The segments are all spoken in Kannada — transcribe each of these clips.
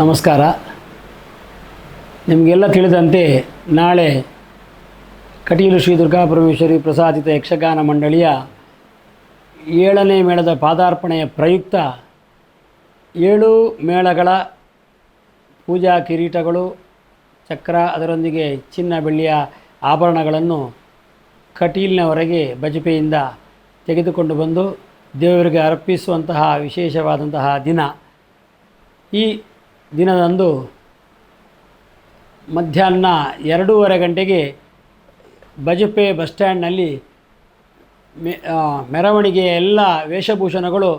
ನಮಸ್ಕಾರ. ನಿಮಗೆಲ್ಲ ತಿಳಿದಂತೆ ನಾಳೆ ಕಟೀಲು ಶ್ರೀ ದುರ್ಗಾಪರಮೇಶ್ವರಿ ಪ್ರಸಾದಿತ ಯಕ್ಷಗಾನ ಮಂಡಳಿಯ ಏಳನೇ ಮೇಳದ ಪಾದಾರ್ಪಣೆಯ ಪ್ರಯುಕ್ತ ಏಳು ಮೇಳಗಳ ಪೂಜಾ ಕಿರೀಟಗಳು, ಚಕ್ರ, ಅದರೊಂದಿಗೆ ಚಿನ್ನ ಬೆಳ್ಳಿಯ ಆಭರಣಗಳನ್ನು ಕಟೀಲಿನವರೆಗೆ ಬಜಪೆಯಿಂದ ತೆಗೆದುಕೊಂಡು ಬಂದು ದೇವರಿಗೆ ಅರ್ಪಿಸುವಂತಹ ವಿಶೇಷವಾದಂತಹ ದಿನ. ಈ ದಿನದಂದು ಮಧ್ಯಾಹ್ನ ಎರಡೂವರೆ ಗಂಟೆಗೆ ಬಜಪೆ ಬಸ್ ಸ್ಟ್ಯಾಂಡ್ನಲ್ಲಿ ಮೆ ಮೆರವಣಿಗೆಯ ಎಲ್ಲ ವೇಷಭೂಷಣಗಳು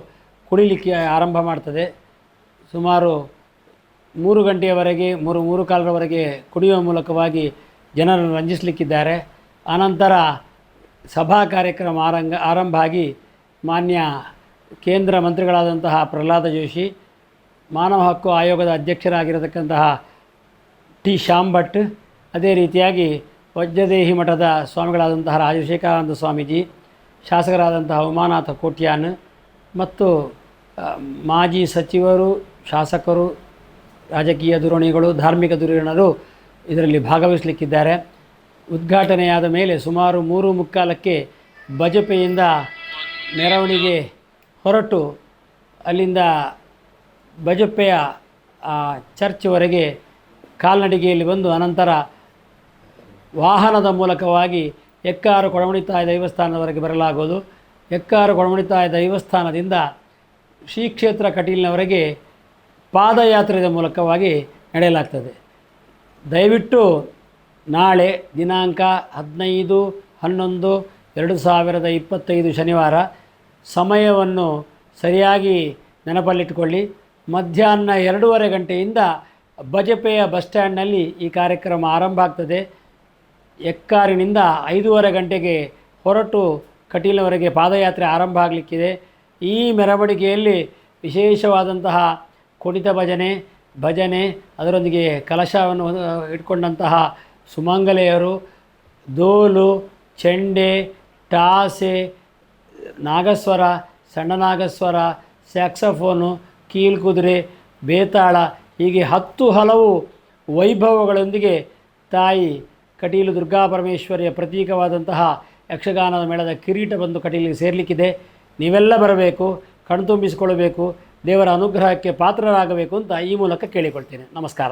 ಕುಡಿಲಿಕ್ಕೆ ಆರಂಭ ಮಾಡ್ತದೆ. ಸುಮಾರು ಮೂರು ಗಂಟೆಯವರೆಗೆ, ಮೂರು ಮೂರು ಕಾಲರವರೆಗೆ ಕುಡಿಯುವ ಮೂಲಕವಾಗಿ ಜನರನ್ನು ರಂಜಿಸಲಿಕ್ಕಿದ್ದಾರೆ. ಆನಂತರ ಸಭಾ ಕಾರ್ಯಕ್ರಮ ಆರಂಭ ಆರಂಭ ಆಗಿ ಮಾನ್ಯ ಕೇಂದ್ರ ಮಂತ್ರಿಗಳಾದಂತಹ ಪ್ರಹ್ಲಾದ ಜೋಶಿ ಮಾನವ ಹಕ್ಕು ಆಯೋಗದ ಅಧ್ಯಕ್ಷರಾಗಿರತಕ್ಕಂತಹ ಟಿ ಶ್ಯಾಮ್ ಭಟ್ ಅದೇ ರೀತಿಯಾಗಿ ವಜ್ರದೇಹಿ ಮಠದ ಸ್ವಾಮಿಗಳಾದಂತಹ ರಾಜಶೇಖರಾನಂದ ಸ್ವಾಮೀಜಿ, ಶಾಸಕರಾದಂತಹ ಉಮಾನಾಥ ಕೋಟ್ಯಾನ್ ಮತ್ತು ಮಾಜಿ ಸಚಿವರು, ಶಾಸಕರು, ರಾಜಕೀಯ ಧುರಣಿಗಳು ಧಾರ್ಮಿಕ ಧುರೀಣರು ಇದರಲ್ಲಿ ಭಾಗವಹಿಸಲಿಕ್ಕಿದ್ದಾರೆ. ಉದ್ಘಾಟನೆಯಾದ ಮೇಲೆ ಸುಮಾರು ಮೂರು ಮುಕ್ಕಾಲಕ್ಕೆ ಬಜಪೆಯಿಂದ ಮೆರವಣಿಗೆ ಹೊರಟು ಅಲ್ಲಿಂದ ಬಜಪೆಯ ಆ, ಚರ್ಚ್ವರೆಗೆ ಕಾಲ್ನಡಿಗೆಯಲ್ಲಿ ಬಂದು ಅನಂತರ ವಾಹನದ ಮೂಲಕವಾಗಿ ಎಕ್ಕಾರು ಕೊಡಮಣಿತಾಯ ದೈವಸ್ಥಾನದವರೆಗೆ ಬರಲಾಗುವುದು. ಎಕ್ಕಾರು ಕೊಡಮಣಿತಾಯ ದೈವಸ್ಥಾನದಿಂದ ಶ್ರೀಕ್ಷೇತ್ರ ಕಟೀಲಿನವರೆಗೆ ಪಾದಯಾತ್ರೆಯ ಮೂಲಕವಾಗಿ ನಡೆಯಲಾಗ್ತದೆ. ದಯವಿಟ್ಟು ನಾಳೆ ದಿನಾಂಕ ಹದಿನೈದು ಹನ್ನೊಂದು ಎರಡು ಸಾವಿರದ ಇಪ್ಪತ್ತೈದು ಶನಿವಾರ ಸಮಯವನ್ನು ಸರಿಯಾಗಿ ನೆನಪಲ್ಲಿಟ್ಟುಕೊಳ್ಳಿ. ಮಧ್ಯಾಹ್ನ ಎರಡೂವರೆ ಗಂಟೆಯಿಂದ ಬಜಪೆಯ ಬಸ್ ಸ್ಟ್ಯಾಂಡ್ನಲ್ಲಿ ಈ ಕಾರ್ಯಕ್ರಮ ಆರಂಭ ಆಗ್ತದೆ. ಎಕ್ಕಾರಿನಿಂದ ಐದೂವರೆ ಗಂಟೆಗೆ ಹೊರಟು ಕಟೀಲವರೆಗೆ ಪಾದಯಾತ್ರೆ ಆರಂಭ ಆಗಲಿಕ್ಕಿದೆ. ಈ ಮೆರವಣಿಗೆಯಲ್ಲಿ ವಿಶೇಷವಾದಂತಹ ಕುಣಿತ ಭಜನೆ ಭಜನೆ, ಅದರೊಂದಿಗೆ ಕಲಶವನ್ನು ಇಟ್ಕೊಂಡಂತಹ ಸುಮಂಗಲೆಯರು, ದೋಲು, ಚೆಂಡೆ, ಟಾಸೆ, ನಾಗಸ್ವರ, ಸಣ್ಣ ನಾಗಸ್ವರ, ಸ್ಯಾಕ್ಸಫೋನು ಕೀಲ್ಕುದುರೆ ಬೇತಾಳ, ಹೀಗೆ ಹತ್ತು ಹಲವು ವೈಭವಗಳೊಂದಿಗೆ ತಾಯಿ ಕಟೀಲು ದುರ್ಗಾ ಪರಮೇಶ್ವರಿಯ ಪ್ರತೀಕವಾದಂತಹ ಯಕ್ಷಗಾನದ ಮೇಳದ ಕಿರೀಟ ಬಂದು ಕಟೀಲಿಗೆ ಸೇರಲಿಕ್ಕಿದೆ. ನೀವೆಲ್ಲ ಬರಬೇಕು ಕಣ್ತುಂಬಿಸಿಕೊಳ್ಳಬೇಕು ದೇವರ ಅನುಗ್ರಹಕ್ಕೆ ಪಾತ್ರರಾಗಬೇಕು ಅಂತ ಈ ಮೂಲಕ ಕೇಳಿಕೊಳ್ತೇನೆ. ನಮಸ್ಕಾರ.